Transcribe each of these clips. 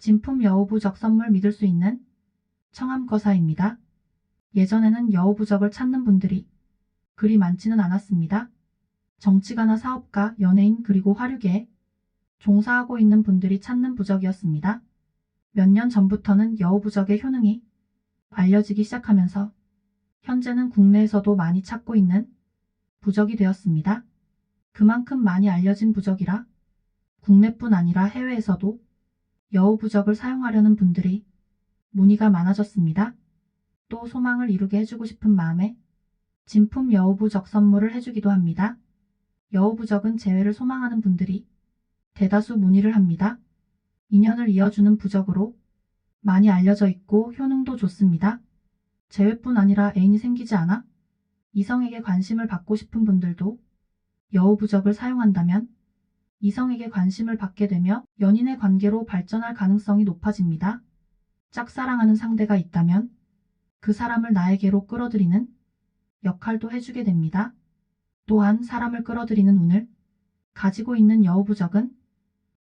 진품 여우부적 선물 믿을 수 있는 청암거사입니다. 예전에는 여우부적을 찾는 분들이 그리 많지는 않았습니다. 정치가나 사업가, 연예인 그리고 화류계에 종사하고 있는 분들이 찾는 부적이었습니다. 몇 년 전부터는 여우부적의 효능이 알려지기 시작하면서 현재는 국내에서도 많이 찾고 있는 부적이 되었습니다. 그만큼 많이 알려진 부적이라 국내뿐 아니라 해외에서도 여우부적을 사용하려는 분들이 문의가 많아졌습니다. 또 소망을 이루게 해주고 싶은 마음에 진품 여우부적 선물을 해주기도 합니다. 여우부적은 재회를 소망하는 분들이 대다수 문의를 합니다. 인연을 이어주는 부적으로 많이 알려져 있고 효능도 좋습니다. 재회뿐 아니라 애인이 생기지 않아 이성에게 관심을 받고 싶은 분들도 여우부적을 사용한다면 이성에게 관심을 받게 되며 연인의 관계로 발전할 가능성이 높아집니다. 짝사랑하는 상대가 있다면 그 사람을 나에게로 끌어들이는 역할도 해주게 됩니다. 또한 사람을 끌어들이는 운을 가지고 있는 여우부적은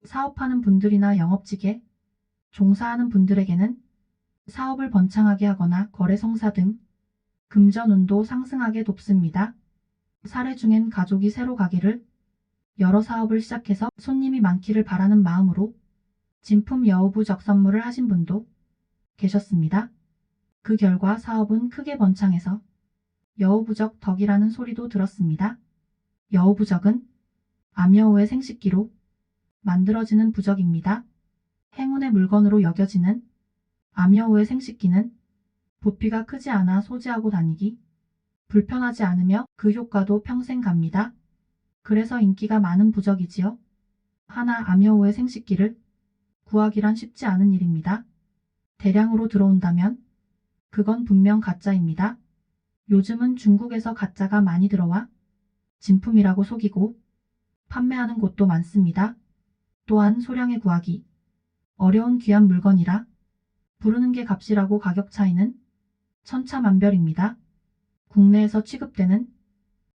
사업하는 분들이나 영업직에 종사하는 분들에게는 사업을 번창하게 하거나 거래 성사 등 금전운도 상승하게 돕습니다. 사례 중엔 가족이 새로 가게를 여러 사업을 시작해서 손님이 많기를 바라는 마음으로 진품 여우부 적 선물을 하신 분도 계셨습니다. 그 결과 사업은 크게 번창해서 여우부적 덕이라는 소리도 들었습니다. 여우부적은 암여우의 생식기로 만들어지는 부적입니다. 행운의 물건으로 여겨지는 암여우의 생식기는 부피가 크지 않아 소지하고 다니기 불편하지 않으며 그 효과도 평생 갑니다. 그래서 인기가 많은 부적이지요. 하나 암여우의 생식기를 구하기란 쉽지 않은 일입니다. 대량으로 들어온다면 그건 분명 가짜입니다. 요즘은 중국에서 가짜가 많이 들어와 진품이라고 속이고 판매하는 곳도 많습니다. 또한 소량의 구하기 어려운 귀한 물건이라 부르는 게 값이라고 가격 차이는 천차만별입니다. 국내에서 취급되는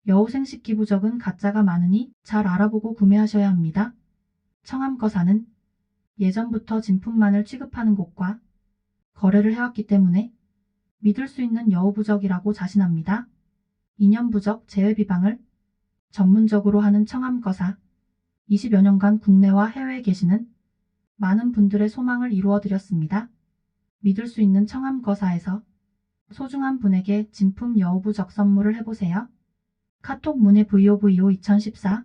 여우생식 부적은 가짜가 많으니 잘 알아보고 구매하셔야 합니다. 청암거사는 예전부터 진품만을 취급하는 곳과 거래를 해왔기 때문에 믿을 수 있는 여우부적이라고 자신합니다. 인연부적 제외비방을 전문적으로 하는 청암거사 20여 년간 국내와 해외에 계시는 많은 분들의 소망을 이루어드렸습니다. 믿을 수 있는 청암거사에서 소중한 분에게 진품 여우부적 선물을 해보세요. 카톡 문의 VOVO 2014